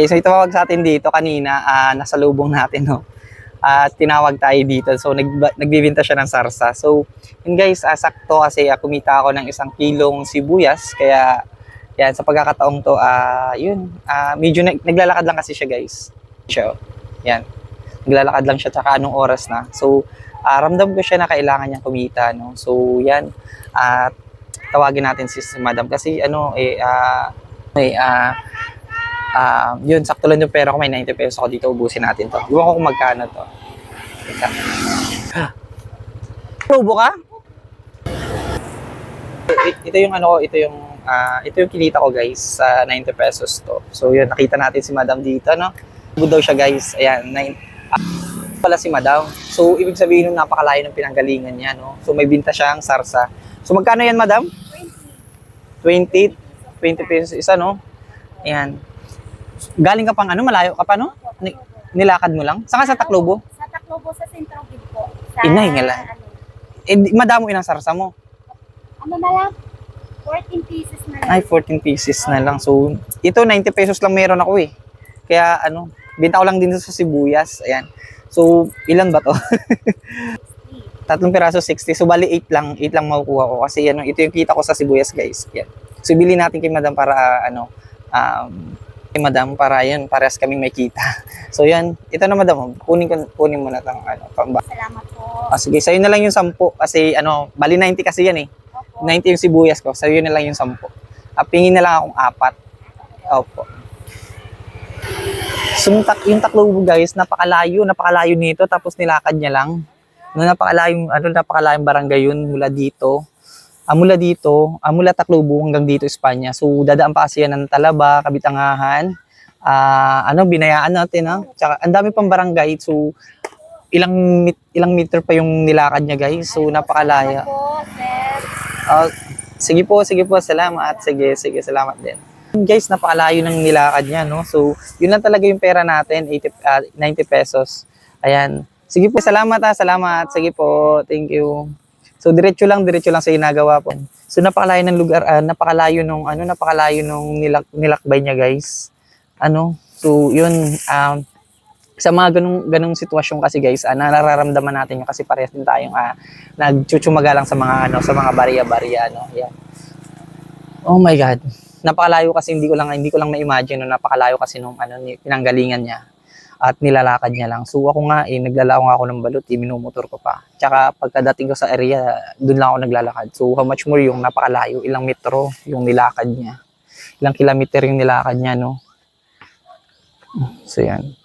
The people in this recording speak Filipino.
Okay, so tumawag sa atin dito kanina, ah, nasa lubong natin, no? At tinawag tayo dito. So, nag, nagbibinta siya ng sarsa. So, yun guys, ah, sakto kasi ah, kumita ako ng isang kilong sibuyas. Kaya, yan, sa pagkakataong to, ah, yun, ah, medyo nag- naglalakad lang kasi siya guys. Siya, oh. yan. Naglalakad lang siya, tsaka anong oras na. So, ah, ramdam ko siya na kailangan niyang kumita, no? So, yan. At, tawagin natin si si madam kasi, ano, eh, ah, may, ah, Ah, yun, sakto lang yung pera ko. May 90 pesos ako dito. Ubusin natin to. Iwan ko kung magkano to. Teka. Probo ka? Ito yung ano ko, ito yung ah, ito yung kinita ko guys sa 90 pesos to. So yun, nakita natin si Madam dito, no? Good daw siya guys. Ayan, nine, ah, pala si Madam. So ibig sabihin nung napakalayo ng pinanggalingan niya, no? So may binta siyang sarsa. So magkano yan, Madam? 20 20 pesos isa, no? Ayan. Galing ka pang ano, malayo ka pa, no? Ni- nilakad mo lang? Saka sa Taclobo? Sa Taclobo, sa Centro Gid po. Sa, Inay nga lang. Ano, Eh, madamo ilang sarsa mo. ano na lang? 14 pieces na lang. Ay, 14 pieces na lang. So, ito 90 pesos lang meron ako eh. Kaya ano, binta ko lang din sa sibuyas. Ayan. So, ilan ba to? Tatlong piraso 60. So, bali 8 lang. 8 lang makukuha ko. Kasi ano, ito yung kita ko sa sibuyas, guys. Yan. So, bili natin kay madam para ah, ano, um, kay madam para yan, parehas kaming may kita. So, yan. Ito na madam. Kunin, ko, kunin mo na itong ano, pamba. Salamat po. Ah, sige, sa'yo na lang yung 10. Kasi ano, bali 90 kasi yan eh. Opo. 90 yung sibuyas ko. Sa'yo na lang yung 10. Ah, pingin na lang akong apat. Opo. So, yung, tak yung Tacloban guys, napakalayo, napakalayo nito. Tapos nilakad niya lang. No, napakalayong, ano, napakalayong barangay yun mula dito. Ah, mula dito, ah, mula Tacloban hanggang dito, Espanya. So, dadaan pa kasi yan ng Talaba, Kabitangahan. Ah, ano, binayaan natin, ha? Tsaka, ang dami pang barangay. So, ilang mit- ilang meter pa yung nilakad niya, guys. So, napakalaya. Ah, sige po, sige po, salamat. Sige, sige, salamat din. Guys, napakalayo ng nilakad niya, no? So, yun lang talaga yung pera natin, 80, ah, 90 pesos. Ayan. Sige po, salamat ha, salamat. Sige po, thank you. So, diretso lang, diretso lang sa ginagawa po. So, napakalayo ng lugar, ah, napakalayo nung, ano, napakalayo nung nilak, nilakbay niya, guys. Ano? So, yun, um, sa mga ganung ganung sitwasyon kasi guys, ah, nararamdaman natin yun kasi parehas din tayong ah, nagchuchumaga lang sa mga ano, sa mga barya-barya ano. Yan. Oh my god. Napakalayo kasi hindi ko lang hindi ko lang na-imagine no, napakalayo kasi nung ano pinanggalingan niya at nilalakad niya lang. So ako nga eh naglalakad ako ng balot, eh, minumotor ko pa. Tsaka pagkadating ko sa area, doon lang ako naglalakad. So how much more yung napakalayo, ilang metro yung nilakad niya. Ilang kilometer yung nilakad niya, no? So yan.